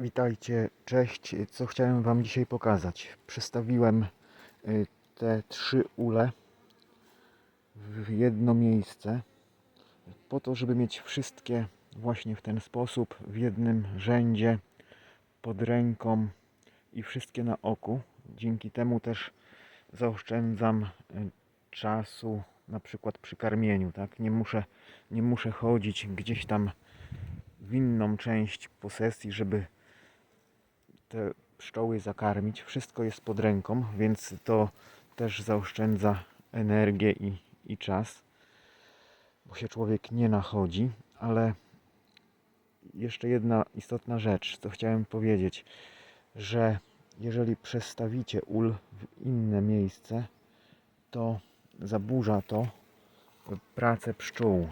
Witajcie, cześć. Co chciałem Wam dzisiaj pokazać? Przestawiłem y, te trzy ule w jedno miejsce po to, żeby mieć wszystkie właśnie w ten sposób w jednym rzędzie pod ręką i wszystkie na oku. Dzięki temu też zaoszczędzam y, czasu na przykład przy karmieniu, tak? Nie muszę, nie muszę chodzić gdzieś tam w inną część posesji, żeby te pszczoły zakarmić. Wszystko jest pod ręką, więc to też zaoszczędza energię i, i czas, bo się człowiek nie nachodzi. Ale jeszcze jedna istotna rzecz, co chciałem powiedzieć, że jeżeli przestawicie ul w inne miejsce, to zaburza to pracę pszczół.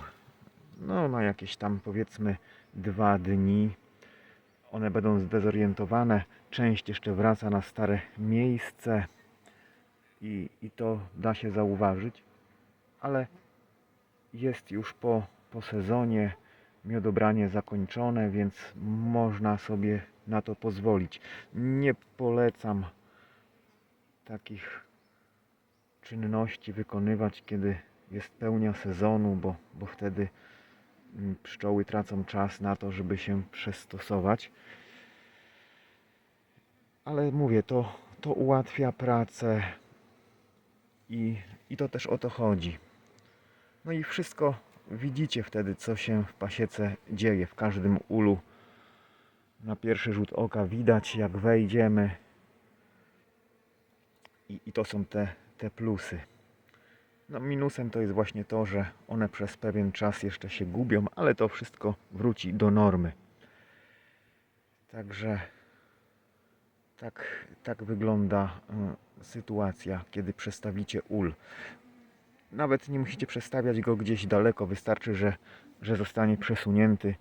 No, na jakieś tam powiedzmy dwa dni one będą zdezorientowane, część jeszcze wraca na stare miejsce i, i to da się zauważyć, ale jest już po, po sezonie miodobranie zakończone, więc można sobie na to pozwolić. Nie polecam takich czynności wykonywać, kiedy jest pełnia sezonu, bo, bo wtedy pszczoły tracą czas na to, żeby się przystosować. Ale mówię, to, to ułatwia pracę i, i to też o to chodzi. No i wszystko widzicie wtedy, co się w pasiece dzieje. W każdym ulu na pierwszy rzut oka widać, jak wejdziemy. I, i to są te, te plusy. No minusem to jest właśnie to, że one przez pewien czas jeszcze się gubią, ale to wszystko wróci do normy. Także tak, tak wygląda y, sytuacja, kiedy przestawicie ul. Nawet nie musicie przestawiać go gdzieś daleko, wystarczy, że, że zostanie przesunięty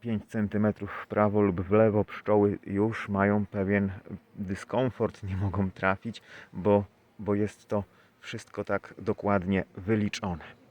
5 cm w prawo lub w lewo. Pszczoły już mają pewien dyskomfort, nie mogą trafić, bo, bo jest to wszystko tak dokładnie wyliczone.